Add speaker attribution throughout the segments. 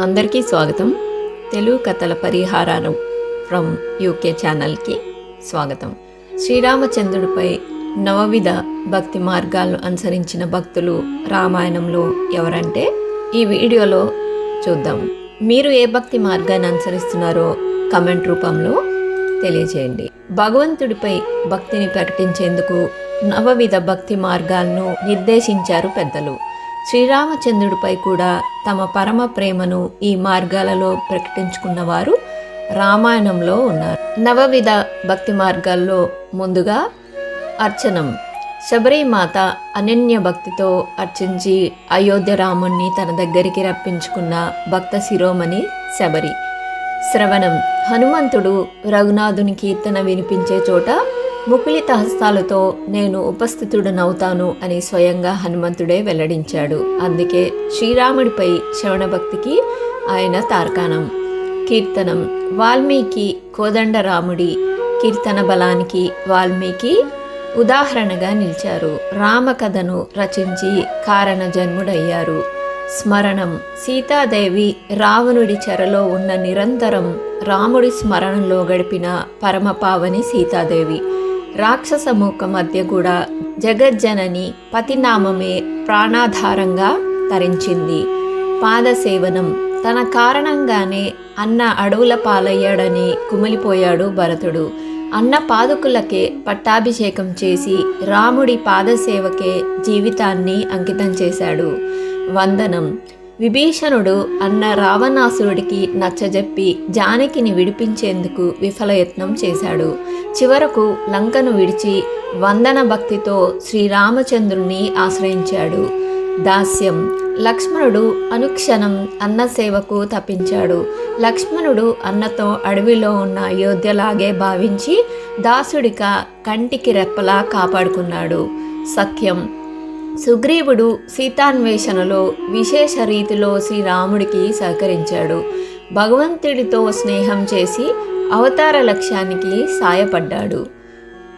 Speaker 1: అందరికీ స్వాగతం. తెలుగు కథల పరిహారాలు ఫ్రమ్ యూకే ఛానల్కి స్వాగతం. శ్రీరామచంద్రుడిపై నవవిధ భక్తి మార్గాలను అనుసరించిన భక్తులు రామాయణంలో ఎవరంటే ఈ వీడియోలో చూద్దాం. మీరు ఏ భక్తి మార్గాన్ని అనుసరిస్తున్నారో కమెంట్ రూపంలో తెలియజేయండి. భగవంతుడిపై భక్తిని ప్రకటించేందుకు నవవిధ భక్తి మార్గాలను నిర్దేశించారు పెద్దలు. శ్రీరామచంద్రుడిపై కూడా తమ పరమ ప్రేమను ఈ మార్గాలలో ప్రకటించుకున్నవారు రామాయణంలో ఉన్నారు. నవవిధ భక్తి మార్గాల్లో ముందుగా అర్చనం. శబరిమాత అనన్య భక్తితో అర్చించి అయోధ్య రాముణ్ణి తన దగ్గరికి రప్పించుకున్న భక్త శిరోమణి శబరి. శ్రవణం. హనుమంతుడు రఘునాథుని కీర్తన వినిపించే చోట ముకులిత హస్తాలతో నేను ఉపస్థితుడనవుతాను అని స్వయంగా హనుమంతుడే వెల్లడించాడు. అందుకే శ్రీరాముడిపై శ్రవణ భక్తికి ఆయన తార్కాణం. కీర్తనం. వాల్మీకి కోదండరాముడి కీర్తన బలానికి వాల్మీకి ఉదాహరణగా నిలిచారు. రామకథను రచించి కారణ జన్ముడయ్యారు స్మరణం. సీతాదేవి రావణుడి చెరలో ఉన్న నిరంతరం రాముడి స్మరణలో గడిపిన పరమపావని సీతాదేవి. రాక్షస మూక మధ్య కూడా జగజ్జనని పతినామమే ప్రాణాధారంగా తరించింది. పాదసేవనం తన కారణంగానే అన్న అడవుల పాలయ్యాడని కుమిలిపోయాడు భరతుడు. అన్న పాదుకులకే పట్టాభిషేకం చేసి రాముడి పాదసేవకే జీవితాన్ని అంకితం చేశాడు. వందనం విభీషణుడు అన్న రావణాసురుడికి నచ్చజెప్పి జానకిని విడిపించేందుకు విఫలయత్నం చేశాడు. చివరకు లంకను విడిచి వందన భక్తితో శ్రీరామచంద్రుని ఆశ్రయించాడు. దాస్యం లక్ష్మణుడు అనుక్షణం అన్న సేవకు తప్పించాడు. లక్ష్మణుడు అన్నతో అడవిలో ఉన్న అయోధ్యలాగే భావించి దాసుడిక కంటికి రెప్పలా కాపాడుకున్నాడు. సఖ్యం సుగ్రీవుడు సీతాన్వేషణలో విశేష రీతిలో శ్రీరాముడికి సహకరించాడు. భగవంతుడితో స్నేహం చేసి అవతార లక్ష్యానికి సాయపడ్డాడు.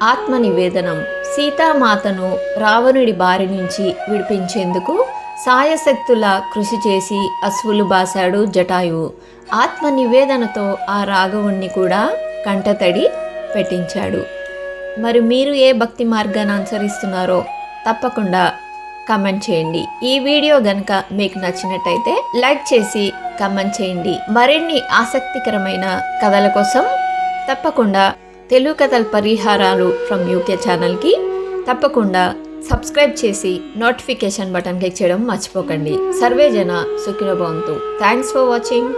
Speaker 1: ఆత్మ నివేదనం సీతామాతను రావణుడి బారి నుంచి విడిపించేందుకు సాయశక్తుల కృషి చేసి అశ్వులు బాశాడు జటాయువు ఆత్మ నివేదనతో ఆ రాఘవుణ్ణి కూడా కంటతడి పెట్టించాడు. మరి మీరు ఏ భక్తి మార్గాన్ని అనుసరిస్తున్నారో తప్పకుండా కమెంట్ చేయండి. ఈ వీడియో గనక మీకు నచ్చినట్టయితే లైక్ చేసి కమెంట్ చేయండి. మరిన్ని ఆసక్తికరమైన కథల కోసం తప్పకుండా తెలుగు కథల పరిహారాలు ఫ్రమ్ యూకే ఛానల్కి తప్పకుండా సబ్స్క్రైబ్ చేసి నోటిఫికేషన్ బటన్ క్లిక్ చేయడం మర్చిపోకండి. సర్వేజన సుఖినభవంతు. Thanks for watching